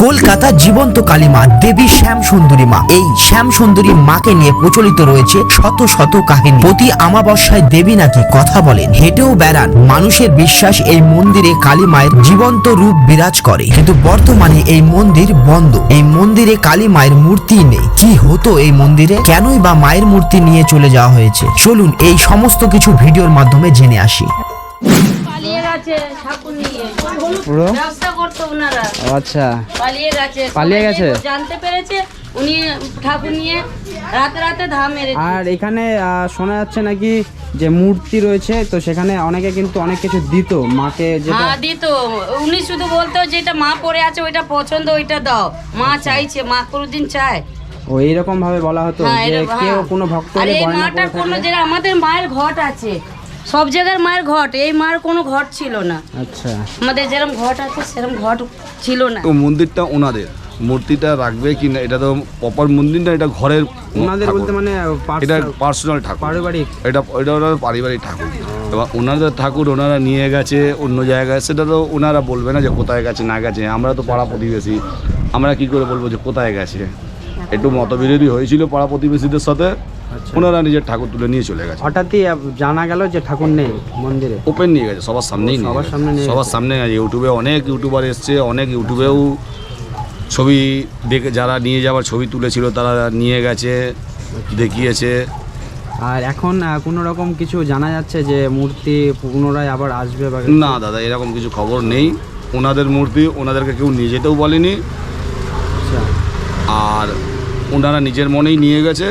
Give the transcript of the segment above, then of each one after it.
কলকাতা জীবন্ত কালীমা দেবী শ্যাম সুন্দরী মা। এই শ্যাম সুন্দরী মাকে নিয়ে প্রচলিত রয়েছে শত শত কাহিনী। প্রতি আমাবস্যায় দেবী নাকি কথা বলেন। হেঁটেও বেড়ান। মানুষের বিশ্বাস এই মন্দিরে কালী মায়ের জীবন্ত রূপ বিরাজ করে। কিন্তু বর্তমানে এই মন্দির বন্ধ। এই মন্দিরে কালী মায়ের মূর্তি নেই। কি হতো এই মন্দিরে? কেনই বা মায়ের মূর্তি নিয়ে চলে যাওয়া হয়েছে? চলুন এই সমস্ত কিছু ভিডিওর মাধ্যমে জেনে আসি। পুরো করতো ওনারা। আচ্ছা। পালিয়ে গেছে। পালিয়ে গেছে? জানতে পেরেছে উনি ঠাকুর নিয়ে রাতে রাতে ধাম আর এখানে শোনা যাচ্ছে নাকি যে মূর্তি রয়েছে তো সেখানে অনেকে কিন্তু অনেক কিছু দিত। মাকে যেটা হ্যাঁ দিত। উনি শুধু বলতো যেটা মা পড়ে আছে ওইটা পছন্দ ওইটা দাও। মা চাইছে মা কোনোদিন চায়। ও এইরকম ভাবে বলা হতো হ্যাঁ যে কেউ হ্যাঁ। কোনো ভক্ত কোনো আমাদের মায়ের ঘট আছে। সব জায়গার মায়ের ঘট এই মার কোনো ঘট ছিল না। আচ্ছা। আমাদের যেরকম ঘট আছে সেরকম ঘট ছিল না। তো মন্দিরটা ওনাদের মূর্তিটা রাখবে কি না এটা তো প্রপার মন্দির না এটা ঘরের ওনাদের ঠাকুর। বলতে মানে এটা পার্সোনাল ঠাকুর। পারিবারিক। এটা এটা ওনার পারিবারিক ঠাকুর। এবার ওনাদের ঠাকুর ওনারা নিয়ে গেছে অন্য জায়গায় সেটা তো ওনারা বলবে না যে কোথায় গেছে না গেছে। আমরা তো পাড়া প্রতিবেশী। আমরা কি করে বলব যে কোথায় গেছে? একটু মতবিরোধী হয়েছিল পাড়া প্রতিবেশীদের সাথে। ওনারা নিজের ঠাকুর তুলে নিয়ে চলে গেছে। হঠাৎই জানা গেল যে ঠাকুর নেই মন্দিরে। ওপেন নিয়ে গেছে সবার সামনেই সবার সামনে সবার সামনে ইউটিউবে অনেক ইউটিউবার এসছে অনেক ইউটিউবেও ছবি দেখে যারা নিয়ে যাওয়ার ছবি তুলেছিল তারা নিয়ে গেছে দেখিয়েছে। আর এখন কোনো রকম কিছু জানা যাচ্ছে যে মূর্তি পুনরায় আবার আসবে বা না দাদা এরকম কিছু খবর নেই। ওনাদের মূর্তি ওনাদেরকে কেউ নিয়ে যেতেও বলেনি। আচ্ছা। আর ওনারা নিজের মনেই নিয়ে গেছে।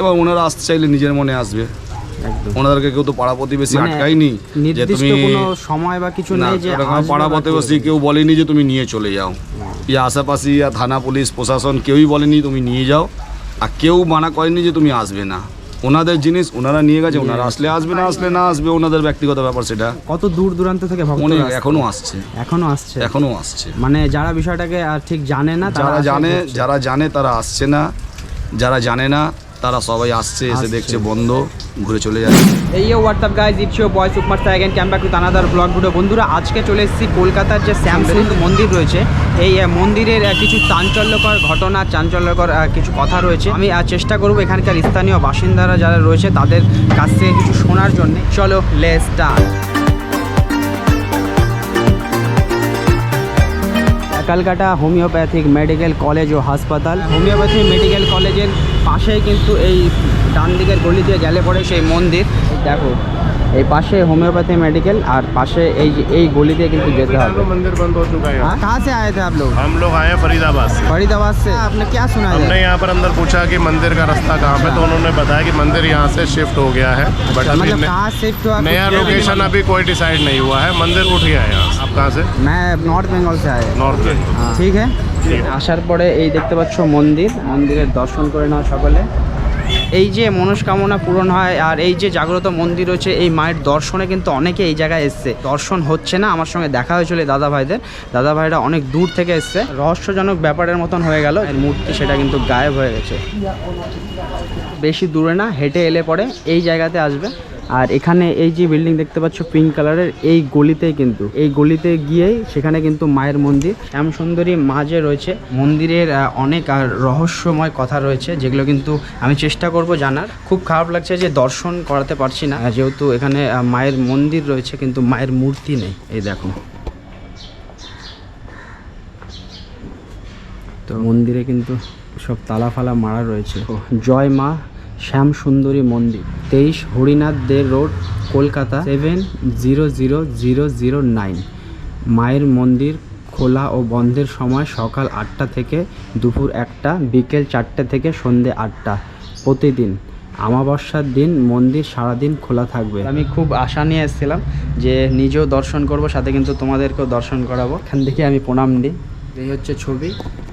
এবং ওনারা আসতে চাইলে নিজের মনে আসবে। ওনাদেরকে কেউ তো পাড়া প্রতিবেশী মানে আটকায়নি যে তুমি সময় বা কিছু নেই যে পাড়া প্রতিবেশী কেউ বলেনি যে তুমি নিয়ে চলে যাও। ইয়া আশেপাশে ইয়া থানা পুলিশ প্রশাসন কেউই বলেনি তুমি নিয়ে যাও। আর কেউ মানা করেনি যে তুমি আসবে না। ওনাদের জিনিস ওনারা নিয়ে গেছে ওনারা আসলে আসবে না আসলে না আসবে ওনাদের ব্যক্তিগত ব্যাপার সেটা। কত দূর দূরান্ত থেকে ভক্ত এখনও আসছে। এখনও আসছে? এখনও আসছে। মানে যারা বিষয়টাকে আর ঠিক জানে না যারা জানে যারা জানে তারা আসছে না। যারা জানে না তারা সবাই আসছে এসে দেখছে বন্ধ ঘুরে চলে যাচ্ছে। এই WhatsApp guys it's your boy Sukumar sir again came back with another blog video বন্ধুরা আজকে চলে এসেছি কলকাতার যে শ্যামসুন্দর মন্দির রয়েছে এই মন্দিরের কিছু চাঞ্চল্যকর ঘটনা চাঞ্চল্যকর কিছু কথা রয়েছে। আমি চেষ্টা করব এখানকার স্থানীয় বাসিন্দারা যারা রয়েছে তাদের কাছ থেকে কিছু শোনার জন্য। চলো let's start Calcutta homeopathic medical college ও হাসপাতাল। হোমিওপ্যাথিক মেডিকেল কলেজের পাশেই কিন্তু এই ডান দিকের গলি দিয়ে গেলে পরে সেই মন্দির দেখো এই পাশে হোমিওপ্যাথি মেডিকেল আর পাশে এই যে এই গলি দিয়ে কিন্তু যেতে হবে तो मंदिर बंद हो चुका है यहाँ कहाँ से आए थे आप लोग हम लोग आए हैं फरीदाबाद से फरीदाबाद से आपने क्या सुना हमने है यहाँ पर अंदर पूछा कि मंदिर का रास्ता कहाँ पे तो उन्होंने बताया कि मंदिर यहाँ से शिफ्ट हो गया है बट अभी मतलब न- कहाँ शिफ्ट हुआ नया कुछ- लोकेशन अभी कोई डिसाइड नहीं हुआ है मंदिर उठ गया है यहाँ से। आप कहाँ से मैं नॉर्थ बेंगल से आए नॉर्थ में ঠিক আছে আসার পরে এই দেখতে পাচ্ছ মন্দির, মন্দিরের দর্শন করে নাও সকলে। এই যে মনস্কামনা পূরণ হয় আর এই যে জাগ্রত মন্দির রয়েছে, এই মায়ের দর্শনে কিন্তু অনেকে এই জায়গায় এসছে। দর্শন হচ্ছে না, আমার সঙ্গে দেখা হয়েছিল দাদা ভাইদের। দাদা ভাইরা অনেক দূর থেকে এসছে। রহস্যজনক ব্যাপারের মতন হয়ে গেল, এর মূর্তি সেটা কিন্তু গায়েব হয়ে গেছে। বেশি দূরে না, হেঁটে এলে পরে এই জায়গাতে আসবে। আর এখানে এই যে বিল্ডিং দেখতে পাচ্ছ, পিঙ্ক কালারের, এই গলিতেই কিন্তু, এই গলিতে গিয়েই সেখানে কিন্তু মায়ের মন্দির। শ্যাম সুন্দরী মা যে রয়েছে। মন্দিরের অনেক আর রহস্যময় কথা রয়েছে, যেগুলো কিন্তু আমি চেষ্টা করব জানার। খুব খারাপ লাগছে যে দর্শন করাতে পারছি না। যেহেতু এখানে মায়ের মন্দির রয়েছে, কিন্তু মায়ের মূর্তি নেই। এই দেখো। তো মন্দিরে কিন্তু সব তালা ফালা মারা রয়েছে। জয় মা শ্যাম সুন্দরী মন্দির তেইশ Harinath Dey road Kolkata seven zero zero zero zero nine মায়ের মন্দির খোলা ও বন্ধের সময় সকাল আটটা থেকে দুপুর একটা বিকেল চারটে থেকে সন্ধে আটটা প্রতিদিন। আমাবস্যার দিন মন্দির সারাদিন খোলা থাকবে। আমি খুব আশা নিয়ে এসেছিলাম যে নিজেও দর্শন করব সাথে কিন্তু তোমাদেরকেও দর্শন করাবো। এখান থেকে আমি প্রণাম দিই এই হচ্ছে ছবি।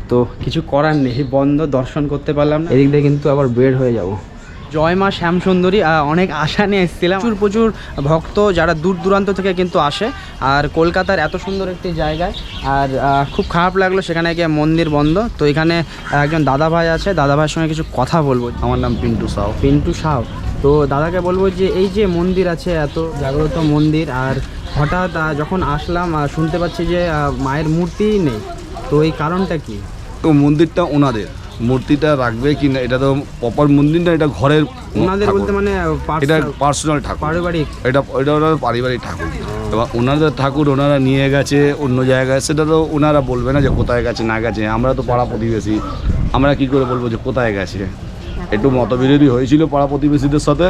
তো কিছু করার নেই বন্ধ দর্শন করতে পারলাম না। এদিক দিয়ে কিন্তু আবার বের হয়ে যাব। জয় মা শ্যাম সুন্দরী আহ, অনেক আশা নিয়ে এসেছিলাম। প্রচুর প্রচুর ভক্ত যারা দূর দূরান্ত থেকে কিন্তু আসে। আর কলকাতার এত সুন্দর একটি জায়গায় আর খুব খারাপ লাগল সেখানে গিয়ে মন্দির বন্ধ। তো এখানে একজন দাদা ভাই আছে দাদা ভাইয়ের সঙ্গে কিছু কথা বলব। আমার নাম পিন্টু সাউ পিন্টু সাউ তো দাদাকে বলব যে এই যে মন্দির আছে এত জাগ্রত মন্দির আর হঠাৎ যখন আসলাম শুনতে পাচ্ছি যে মায়ের মূর্তিই নেই। তো এই কারণটা কি? তো মন্দিরটা ওনাদের। মূর্তিটা রাখবে কি না এটা তো প্রপার মন্দির না এটা ঘরের ওনাদের বলতে মানে এটা পার্সোনাল ঠাকুর। পারিবারিক। এটা এটা ওনার পারিবারিক ঠাকুর। এবার ওনাদের ঠাকুর ওনারা নিয়ে গেছে অন্য জায়গায় সেটা তো ওনারা বলবে না যে কোথায় গেছে না গেছে। আমরা তো পাড়া প্রতিবেশী। আমরা কি করে বলব যে কোথায় গেছে? একটু মতবিরোধী হয়েছিল পাড়া প্রতিবেশীদের সাথে।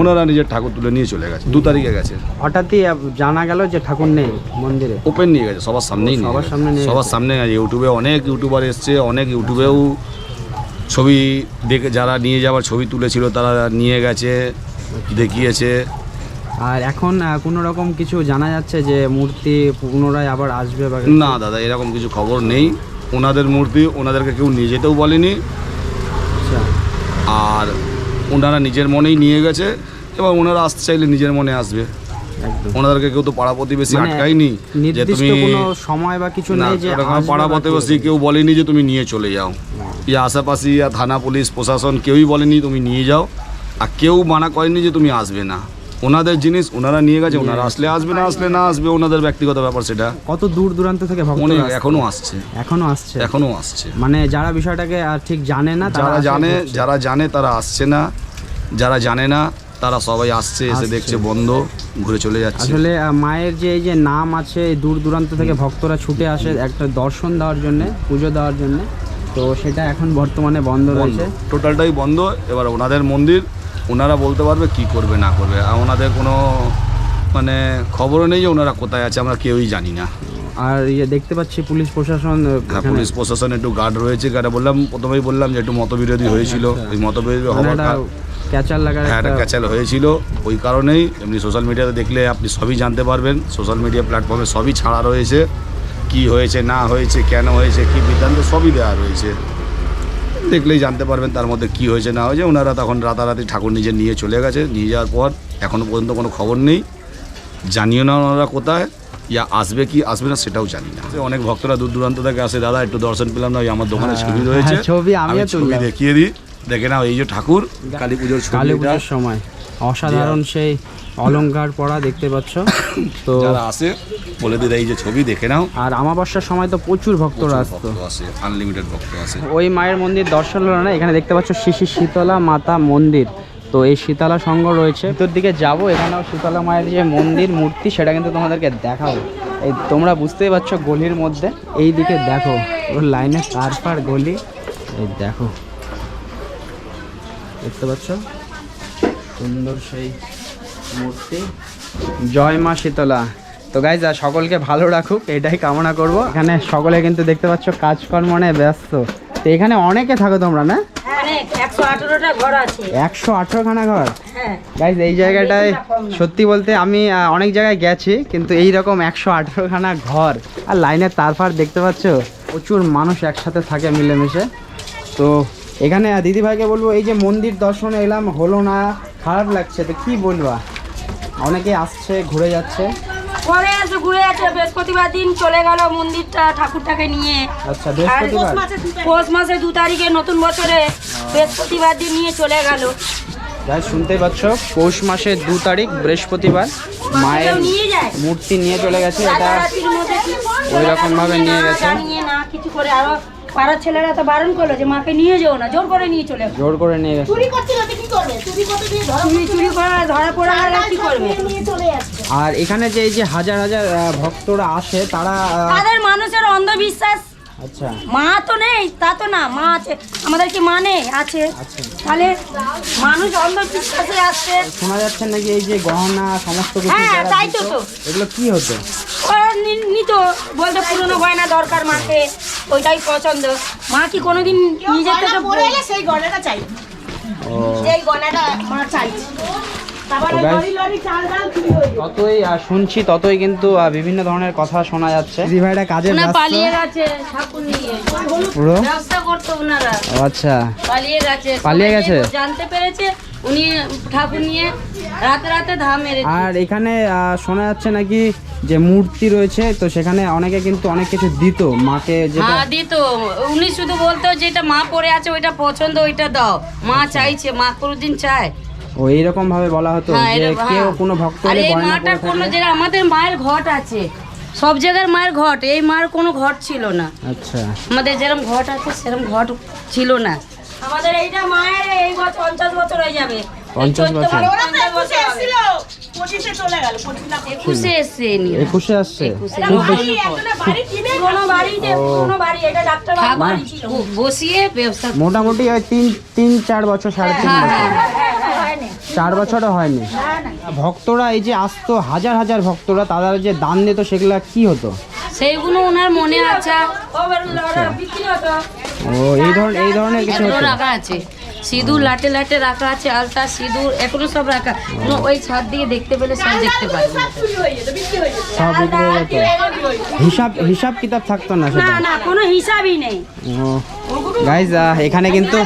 ওনারা নিজের ঠাকুর তুলে নিয়ে চলে গেছে। দু তারিখে গেছে। হঠাৎই জানা গেল যে ঠাকুর নেই মন্দিরে। ওপেন নিয়ে গেছে সবার সামনেই সবার সামনে সবার সামনে। ইউটিউবে অনেক ইউটিউবার এসছে অনেক ইউটিউবেও ছবি দেখে যারা নিয়ে যাওয়ার ছবি তুলেছিল তারা নিয়ে গেছে দেখিয়েছে। আর এখন কোনো রকম কিছু জানা যাচ্ছে যে মূর্তি পুনরায় আবার আসবে বা না দাদা এরকম কিছু খবর নেই। ওনাদের মূর্তি ওনাদেরকে কেউ নিয়ে যেতেও বলেনি। আচ্ছা। আর ওনারা নিজের মনেই নিয়ে গেছে এবং ওনারা আসতে চাইলে নিজের মনে আসবে। ওনাদেরকে কেউ তো পাড়া প্রতিবেশী মানে আটকায়নি যে তুমি সময় বা কিছু না নেই যে পাড়া প্রতিবেশী কেউ বলেনি যে তুমি নিয়ে চলে যাও। ইয়া আশেপাশে ইয়া থানা পুলিশ প্রশাসন কেউই বলেনি তুমি নিয়ে যাও। আর কেউ মানা করেনি যে তুমি আসবে না। ওনাদের জিনিস ওনারা নিয়ে গেছে ওনারা আসলে আসবে না আসলে না আসবে ওনাদের ব্যক্তিগত ব্যাপার সেটা। কত দূর দূরান্ত থেকে অনেক আসছে? এখনও আসছে। এখনও আসছে? এখনও আসছে। মানে যারা বিষয়টাকে আর ঠিক জানে না যারা জানে যারা জানে তারা আসছে না। যারা জানে না তারা সবাই আসছে এসে দেখছে বন্ধ ঘুরে চলে যাচ্ছে। আসলে মায়ের যে এই যে নাম আছে দূর দূরান্ত থেকে ভক্তরা ছুটে আসে একটা দর্শন দেওয়ার জন্য পুজো দেওয়ার জন্য। তো সেটা এখন বর্তমানে বন্ধ। রয়েছে। টোটালটাই বন্ধ। এবার ওনাদের মন্দির ওনারা বলতে পারবে কি করবে না করবে। আর ওনাদের কোনো মানে খবরও নেই যে ওনারা কোথায় আছে আমরা কেউই জানি না। আর ইয়ে দেখতে পাচ্ছি পুলিশ প্রশাসন হ্যাঁ এখানে। পুলিশ প্রশাসন একটু গার্ড রয়েছে গার্ডে। বললাম প্রথমেই বললাম যে একটু মতবিরোধী হয়েছিল। ওই মতবিরোধী মানে হওয়ার একটা কার- ক্যাচার লাগার হ্যাঁ একটা একটা ক্যাচাল হয়েছিল। ওই কারণেই এমনি সোশ্যাল মিডিয়াতে দেখলে আপনি সবই জানতে পারবেন। সোশ্যাল মিডিয়া প্ল্যাটফর্মে সবই ছাড়া রয়েছে। কি হয়েছে না হয়েছে কেন হয়েছে কি বৃত্তান্ত সবই দেওয়া রয়েছে। দেখলেই জানতে পারবেন তার মধ্যে কি হয়েছে না হয়েছে। ওনারা তখন রাতারাতি ঠাকুর নিজে নিয়ে চলে গেছে নিয়ে যাওয়ার পর এখনও পর্যন্ত কোনো খবর নেই। জানিও না ওনারা কোথায় ইয়া আসবে কি আসবে না সেটাও জানি না। অনেক ভক্তরা দূর দূরান্ত থেকে আসে দাদা একটু দর্শন পেলাম না ওই আমার দোকানে হ্যাঁ, ছবি রয়েছে। হ্যাঁ, ছবি আমি ছবি দেখিয়ে দিই। দেখে নাও এই যে ঠাকুর কালী পুজোর কালী পুজোর সময়। অসাধারণ সেই অলংকার পরা দেখতে পাচ্ছ। তো যারা আসে বলে দিই এই যে ছবি দেখে নাও। আর আমাবস্যার সময় তো প্রচুর ভক্তরা আসতো। আসে আনলিমিটেড ভক্ত আসে। ওই মায়ের মন্দির দর্শন হলো না এখানে দেখতে পাচ্ছ শিশি শীতলা মাতা মন্দির। তো এই শীতলা সংঘ রয়েছে। ভিতর দিকে যাব এখানেও শীতলা মায়ের যে মন্দির মূর্তি সেটা কিন্তু তোমাদেরকে দেখাবো। এই তোমরা বুঝতেই পারছ গলির মধ্যে। এই দিকে দেখো ওর লাইনে কার পার গলি। এই দেখো। দেখতে পাচ্ছ? সুন্দর সেই মূর্তি। জয় মা শীতলা। তো গাইজ সকলকে ভালো রাখুক এটাই কামনা করব। এখানে সকলে কিন্তু দেখতে পাচ্ছ কাজকর্ম নিয়ে ব্যস্ত। তো এখানে অনেকে থাকো তোমরা না? একশো আঠেরোখানা ঘর? হ্যাঁ। গাইজ এই জায়গাটায় সত্যি বলতে আমি অনেক জায়গায় গেছি কিন্তু এই রকম একশো আঠেরোখানা ঘর। আর লাইনের তারপার দেখতে পাচ্ছ প্রচুর মানুষ একসাথে থাকে মিলেমিশে। তো এখানে দিদিভাইকে বলব এই যে মন্দির দর্শনে এলাম হলো না খারাপ লাগছে তো কি বলবা? অনেকে আসছে ঘুরে যাচ্ছে। পরে আসে ঘুরে আছে বৃহস্পতিবার দিন চলে গেল মন্দিরটা ঠাকুরটাকে নিয়ে। আচ্ছা বৃহস্পতিবার? পৌষ মাসে দু তারিখে। নতুন বছরে বৃহস্পতিবার দিন নিয়ে চলে গেল। যাই শুনতেই পাচ্ছ পৌষ মাসের দু তারিখ বৃহস্পতিবার। মায়ের মূর্তি নিয়ে চলে গেছে এটা ওই রকম ভাবে নিয়ে গেছে। না কিছু করে। আরও পাড়ার ছেলেরা তো বারণ করল যে মাকে নিয়ে যেও না জোর করে নিয়ে চলে জোর করে নিয়ে গেছে। চুরি চুরি করে ধরা পড়ে গেলে কি করবে? আর এখানে যে এই যে হাজার হাজার ভক্তরা আসে তারা তাদের মানুষের অন্ধবিশ্বাস। আচ্ছা। মা তো নেই তা তো না মা আছে। আমাদের কি মা নেই? আছে। আচ্ছা। তাহলে মানুষ অন্ধবিশ্বাসে আসছে। শোনা যাচ্ছে নাকি এই যে গহনা সমস্ত কিছু হ্যাঁ, তাই তো তো। এগুলো কি হতো? ওরা নি- নিত। বলতে পুরনো গয়না দরকার মাকে ওইটাই পছন্দ। মা কি কোনোদিন নিজের থেকে পরে এলে সেই গয়নাটা চাই। ও। এই গয়নাটা মা। ততই শুনছি ততই কিন্তু বিভিন্ন ধরনের কথা শোনা যাচ্ছে। দিদি কাজে পালিয়ে গেছে নিয়ে। পুরো? করতো ওনারা। ও, আচ্ছা। পালিয়ে গেছে। পালিয়ে গেছে? জানতে পেরেছে উনি ঠাকুর নিয়ে রাতে রাতে ধাম মেরেছে। আর এখানে শোনা যাচ্ছে নাকি যে মূর্তি রয়েছে তো সেখানে অনেকে কিন্তু অনেক কিছু দিত। মাকে যেটা হ্যাঁ দিত। উনি শুধু বলতো যেটা মা পরে আছে ওইটা পছন্দ ওইটা দাও। মা চাইছে মা কোনোদিন চায়। ও এইরকম ভাবে বলা হতো হ্যাঁ, যে কেউ হ্যাঁ। কোনো ভক্ত আর হলে এই মাটার কোনো যেটা আমাদের মায়ের ঘট আছে। সব জায়গার মায়ের ঘট। এই মার কোনো ঘট ছিল না। আচ্ছা। আমাদের যেরকম ঘট আছে সেরকম ঘট ছিল না। আমাদের এইটা মায়ের এই বছর পঞ্চাশ বছর হয়ে যাবে। পঞ্চাশ বছর। ওরা তো একুশে এসেছিল। পঁচিশে চলে গেল পঁচিশ না একুশে এসছে আসছে। বসিয়ে ব্যবসা মোটামুটি ওই তিন তিন চার বছর সাড়ে তিন হ্যাঁ, বছর। হ্যাঁ। চার বছরও হয়নি। ভক্তরা এই যে আসতো হাজার হাজার ভক্তরা তারা যে দান দিত সেগুলা কি হতো? সেইগুলো ওনার মনে আছে। ও এই ধরনের এই ধরনের কিছু রাখা আছে। সিঁদুর লাটে লাটে রাখা আছে আলতা সিঁদুর এখনও সব রাখা। ওই ছাদ দিয়ে দেখতে পেলে সব দেখতে পারবে সব হয়ে হয়ে হয়ে হিসাব হিসাব কিতাব থাকতো না সেটা? না কোনো হিসাবই নেই। গাইজ এখানে কিন্তু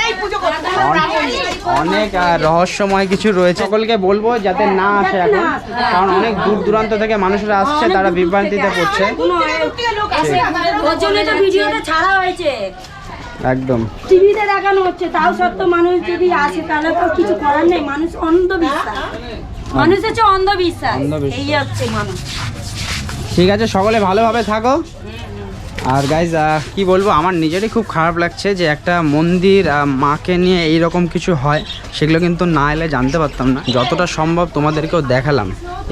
অনেক রহস্যময় কিছু রয়েছে। সকলকে বলব যাতে না আসে এখন। কারণ অনেক দূর দূরান্ত থেকে মানুষরা আসছে তারা বিভ্রান্তিতে পড়ছে। ওর জন্য তো ভিডিওটা ছাড়া হয়েছে। একদম। টিভিতে দেখানো হচ্ছে তাও সত্ত্বেও মানুষ যদি আসে তাহলে তো কিছু করার নেই মানুষ অন্ধবিশ্বাস। মানুষ হচ্ছে অন্ধবিশ্বাস। অন্ধবিশ্বাস। এই হচ্ছে মানুষ। ঠিক আছে সকলে ভালোভাবে থাকো। আর গাইজ কি বলব, আমার নিজেরই খুব খারাপ লাগছে যে একটা মন্দির মাকে নিয়ে এই রকম কিছু হয়, সেগুলো কিন্তু না এলে জানতে পারতাম না। যতটা সম্ভব তোমাদেরকেও দেখালাম।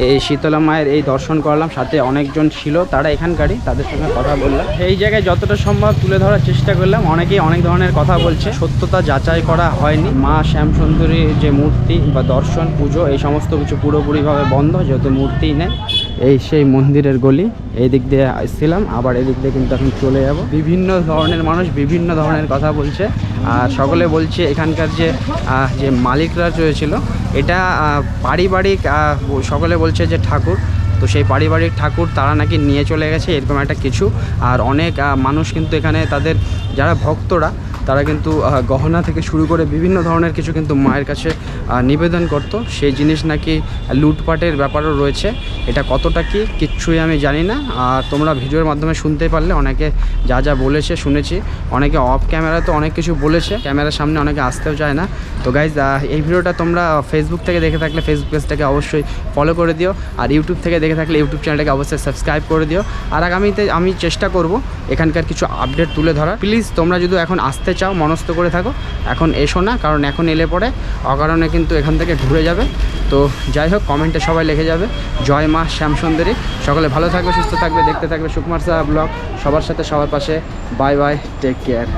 এই শীতলা মায়ের এই দর্শন করলাম, সাথে অনেকজন ছিল, তারা এখানকারই, তাদের সঙ্গে কথা বললাম। এই জায়গায় যতটা সম্ভব তুলে ধরার চেষ্টা করলাম, অনেকেই অনেক ধরনের কথা বলছে। সত্যতা যাচাই করা হয়নি। মা শ্যামসুন্দরীর যে মূর্তি বা দর্শন, পুজো, এই সমস্ত কিছু পুরোপুরিভাবে বন্ধ, যেহেতু মূর্তি নেই। এই সেই মন্দিরের গলি, এই দিক দিয়ে আসছিলাম, আবার এদিক দিয়ে কিন্তু এখন চলে যাব। বিভিন্ন ধরনের মানুষ বিভিন্ন ধরনের কথা বলছে, আর সকলে বলছে এখানকার যে যে মালিকরা রয়েছিল, এটা পারিবারিক সকলে বলছে যে ঠাকুর, তো সেই পারিবারিক ঠাকুর তারা নাকি নিয়ে চলে গেছে, এরকম একটা কিছু, আর অনেক মানুষ কিন্তু এখানে তাদের, যারা ভক্তরা তারা কিন্তু গহনা থেকে শুরু করে বিভিন্ন ধরনের কিছু কিন্তু মায়ের কাছে নিবেদন করতো। সেই জিনিস নাকি লুটপাটের ব্যাপারও রয়েছে। এটা কতটা কি, কিচ্ছুই আমি জানি না। আর তোমরা ভিডিওর মাধ্যমে শুনতে পারলে অনেকে যা যা বলেছে শুনেছি। অনেকে অফ ক্যামেরা তো অনেক কিছু বলেছে। ক্যামেরার সামনে অনেকে আসতেও চায় না। তো গাইজ এই ভিডিওটা তোমরা ফেসবুক থেকে দেখে থাকলে ফেসবুক পেজটাকে অবশ্যই ফলো করে দিও। আর ইউটিউব থেকে দেখে থাকলে ইউটিউব চ্যানেলটাকে অবশ্যই সাবস্ক্রাইব করে দিও। আর আগামীতে আমি চেষ্টা করব এখানকার কিছু আপডেট তুলে ধরার। প্লিজ তোমরা যদি এখন আসতে চাও, মনস্থ করে থাকো। এখন এসো না, কারণ এখন এলে পরে অকারণে কিন্তু এখান থেকে ঘুরে যাবে। তো যাই হোক, কমেন্টে সবাই লিখে যাবে। জয় মা শ্যামসুন্দরী। সকলে ভালো থাকবে, সুস্থ থাকবে, দেখতে থাকবে সুকুমার সাহা ব্লগ। সবার সাথে সবার পাশে। Bye bye take care